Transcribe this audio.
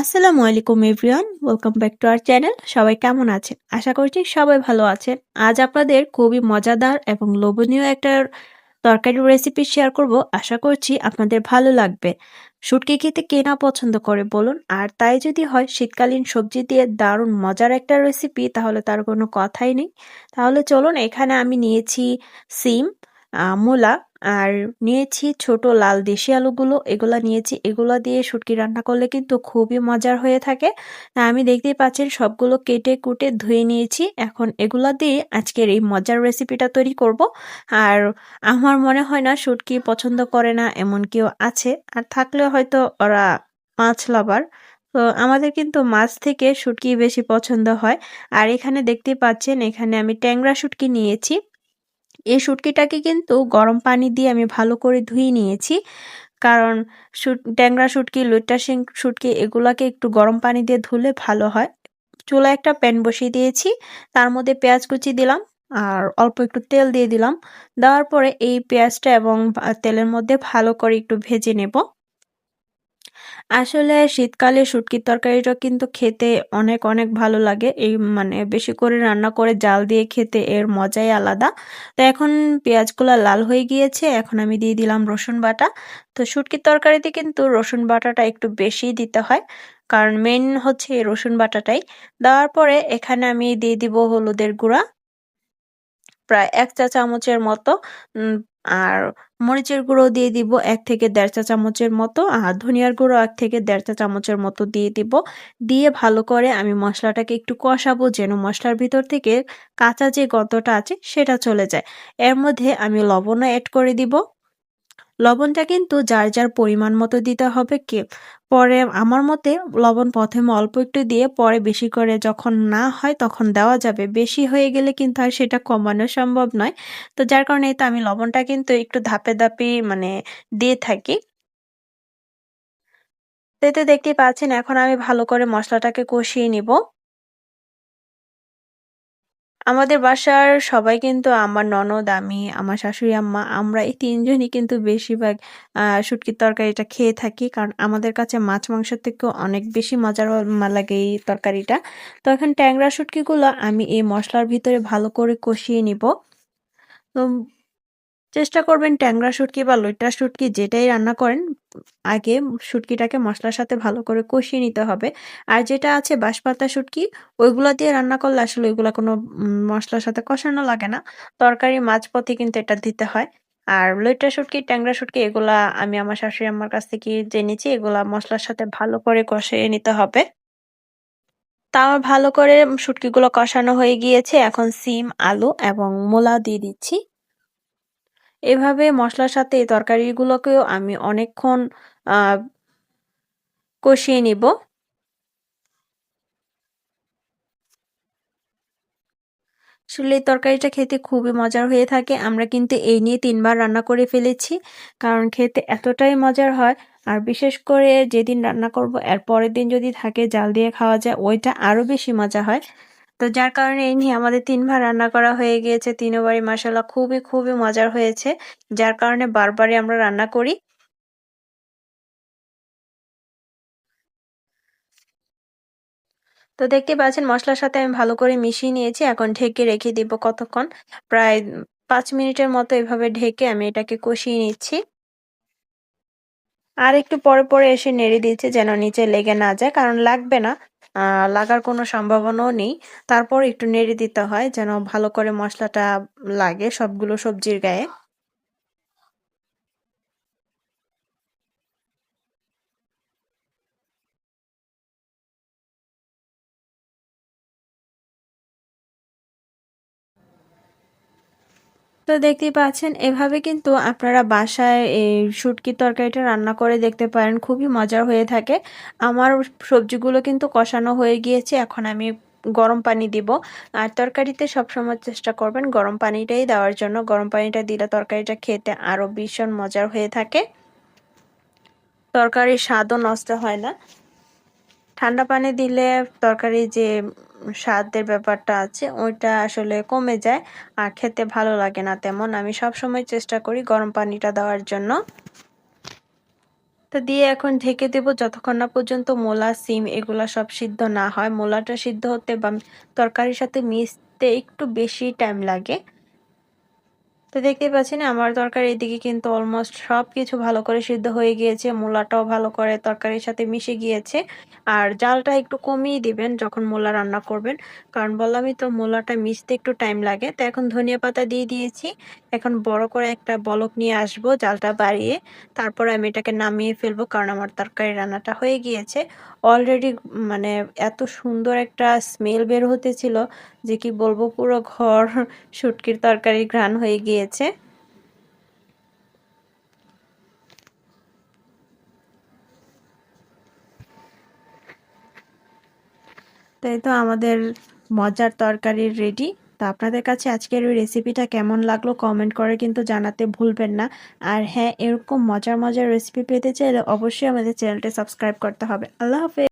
আসসালামু আলাইকুম everyone welcome back to our channel সবাই কেমন আছেন? আশা করছি সবাই ভালো আছেন। আজ আপনাদের খুবই মজাদার এবং লোভনীয় একটা তরকারি রেসিপি শেয়ার করব। আশা করছি আপনাদের ভালো লাগবে। শুটকি খেতে কে না পছন্দ করে বলুন? আর তাই যদি হয়, শীতকালীন সবজি দিয়ে দারুণ মজার একটা রেসিপি তাহলে তার কোনো কথাই নেই। তাহলে চলুন, এখানে আমি নিয়েছি সিম মূলা আর নিয়েছি ছোট লাল দেশি আলুগুলো, এগুলা নিয়েছি। এগুলা দিয়ে শুটকি রান্না করলে কিন্তু খুবই মজার হয়ে থাকে। আমি দেখতেই পাচ্ছেন সবগুলো কেটে কুটে ধুয়ে নিয়েছি। এখন এগুলা দিয়ে আজকের এই মজার রেসিপিটা তৈরি করব। আর আমার মনে হয় না শুটকি পছন্দ করে না এমন কেউ আছে। আর থাকলেও হয়তো ওরা মাছ লাভার। তো আমাদের কিন্তু মাছ থেকে শুটকি বেশি পছন্দ হয়। আর এখানে দেখতেই পাচ্ছেন এখানে আমি ট্যাংরা শুটকি নিয়েছি। শুটকিটাকে কিন্তু গরম পানি দিয়ে আমি ভালো করে ধুয়ে নিয়েছি। কারণ ট্যাংরা শুটকি লুইটা শিং শুটকি এগুলাকে একটু গরম পানি দিয়ে ধুলে ভালো হয়। চুলা একটা প্যান বসিয়ে দিয়েছি, তার মধ্যে পেঁয়াজ কুচি দিলাম আর অল্প একটু তেল দিয়ে দিলাম। দেওয়ার পরে এই পেঁয়াজটা এবং তেলের মধ্যে ভালো করে একটু ভেজে নেব। আসলে শীতকালে শুটকির তরকারিটা কিন্তু খেতে অনেক অনেক ভালো লাগে। এই মানে বেশি করে রান্না করে জাল দিয়ে খেতে এর মজাই আলাদা। তো এখন পেঁয়াজগুলো লাল হয়ে গিয়েছে, এখন আমি দিয়ে দিলাম রসুন বাটা। তো শুটকির তরকারিতে কিন্তু রসুন বাটাটা একটু বেশি দিতে হয়, কারণ মেন হচ্ছে এই রসুন বাটাটাই। দেওয়ার পরে এখানে আমি দিয়ে দিব হলুদের গুঁড়া, প্রায় এক চা চামচের মতো আর মরিচের গুঁড়ো দিয়ে দিব এক থেকে দেড় চা চামচের মতো, আর ধনিয়ার গুঁড়ো এক থেকে দেড় চা চামচের মতো দিয়ে দিব। দিয়ে ভালো করে আমি মশলাটাকে একটু কষাবো যেন মশলার ভিতর থেকে কাঁচা যে গন্ধটা আছে সেটা চলে যায়। এর মধ্যে আমি লবণও অ্যাড করে দিব। লবণটা কিন্তু যার যার পরিমাণ মতো দিতে হবে কে, পরে আমার মতে লবণ প্রথমে অল্প একটু দিয়ে পরে বেশি করে যখন না হয় তখন দেওয়া যাবে। বেশি হয়ে গেলে কিন্তু আর সেটা কমানো সম্ভব নয়। তো যার কারণে তো আমি লবণটা কিন্তু একটু ধাপে ধাপে মানে দিয়ে থাকি। তো দেখতে পাচ্ছেন এখন আমি ভালো করে মশলাটাকে কষিয়ে নিব। আমাদের বাসার সবাই কিন্তু আমার ননদ, আমি, আমার শাশুড়ি আম্মা আমরা এই তিনজনই কিন্তু বেশিরভাগ শুটকির তরকারিটা খেয়ে থাকি। কারণ আমাদের কাছে মাছ মাংসের থেকেও অনেক বেশি মজার লাগে এই তরকারিটা। তো এখন ট্যাংরা শুটকিগুলো আমি এই মশলার ভিতরে ভালো করে কষিয়ে নিব। তো চেষ্টা করবেন ট্যাংরা শুটকি বা লইট্টা শুটকি যেটাই রান্না করেন, আগে শুটকিটাকে মশলার সাথে ভালো করে কষিয়ে নিতে হবে। আর যেটা আছে বাঁশপাতা শুটকি, ওইগুলো দিয়ে রান্না করলে আসলে ওইগুলো কোনো মশলার সাথে কষানো লাগে না। তরকারি মাঝপথে কিন্তু এটা দিতে হয়। আর লইট্টা শুটকি, ট্যাংরা শুটকি এগুলা আমি আমার শাশুড়ি আমার কাছ থেকে জেনেছি, এগুলা মশলার সাথে ভালো করে কষিয়ে নিতে হবে। তা আমার ভালো করে শুটকিগুলো কষানো হয়ে গিয়েছে। এখন সিম, আলু এবং মোলা দিয়ে দিচ্ছি। এভাবে মশলার সাথে এই তরকারিগুলোকেও আমি অনেকক্ষণ কষিয়ে নিব। আসলে এই তরকারিটা খেতে খুবই মজার হয়ে থাকে। আমরা কিন্তু এই নিয়ে তিনবার রান্না করে ফেলেছি, কারণ খেতে এতটাই মজার হয়। আর বিশেষ করে যেদিন রান্না করব, এর পরের দিন যদি থাকে, জাল দিয়ে খাওয়া যায়, ওইটা আরও বেশি মজা হয়। তো যার কারণে এই নিয়ে আমাদের তিনবার রান্না করা হয়ে গিয়েছে তিনবারই মাসাল্লাহ খুবই খুবই মজার হয়েছে, যার কারণে বারবারই আমরা রান্না করি। তো দেখতে পাচ্ছেন মশলার সাথে আমি ভালো করে মিশিয়ে নিয়েছি, এখন ঢেকে রেখে দিব কতক্ষণ, প্রায় পাঁচ মিনিটের মতো এভাবে ঢেকে আমি এটাকে কষিয়ে নিচ্ছি। আর একটু পরে পরে এসে নেড়ে দিচ্ছে যেন নিচে লেগে না যায়, কারণ লাগবে না। লাগার কোনো সম্ভাবনাও নেই। তারপর একটু নেড়ে দিতে হয় যেন ভালো করে মশলাটা লাগে সবগুলো সবজির গায়ে। তো দেখতেই পাচ্ছেন, এভাবে কিন্তু আপনারা বাসায় এই শুটকির তরকারিটা রান্না করে দেখতে পারেন, খুবই মজার হয়ে থাকে। আমার সবজিগুলো কিন্তু কষানো হয়ে গিয়েছে, এখন আমি গরম পানি দিব। আর তরকারিতে সবসময় চেষ্টা করবেন গরম পানিটাই দেওয়ার জন্য। গরম পানিটা দিলে তরকারিটা খেতে আরও ভীষণ মজার হয়ে থাকে। তরকারির স্বাদও নষ্ট হয় না। ঠান্ডা পানি দিলে তরকারি যে স্বাদের ব্যাপারটা আছে ওইটা আসলে কমে যায় আর খেতে ভালো লাগে না তেমন আমি সব সময় চেষ্টা করি গরম পানিটা দেওয়ার জন্য তো দিয়ে এখন ঢেকে দেব যতক্ষণ না পর্যন্ত মোলা, সিম এগুলা সব সিদ্ধ না হয়। মোলাটা সিদ্ধ হতে বা তরকারির সাথে মিশতে একটু বেশি টাইম লাগে। তো দেখতেই পাচ্ছেন আমার তরকারি এদিকে কিন্তু অলমোস্ট সব কিছু ভালো করে সিদ্ধ হয়ে গিয়েছে, মূলাটাও ভালো করে তরকারির সাথে মিশে গিয়েছে। আর জালটা একটু কমিয়ে দিবেন যখন মূলা রান্না করবেন, কারণ বললামই তো মূলাটা মিশতে একটু টাইম লাগে। তো এখন ধনিয়া পাতা দিয়ে দিয়েছি এখন বড় করে একটা বলক নিয়ে আসব, জালটা বাড়িয়ে তারপর আমি এটাকে নামিয়ে ফেলব কারণ আমার তরকারি রান্নাটা হয়ে গিয়েছে। অলরেডি মানে এত সুন্দর একটা স্মেল বের হতেছিল যে কি বলব, পুরো ঘর শুটকির তরকারি ঘ্রাণ হয়ে গিয়েছে। তাই তো আমাদের মজার তরকারি রেডি তো আপনাদের কাছে আজকের ওই রেসিপিটা কেমন লাগল কমেন্ট করে কিন্তু জানাতে ভুলবেন না। আর হ্যাঁ এরকম মজার মজার রেসিপি পেতে চাইলে অবশ্যই আমাদের চ্যানেলটা সাবস্ক্রাইব করতে হবে। আল্লাহ হাফেজ!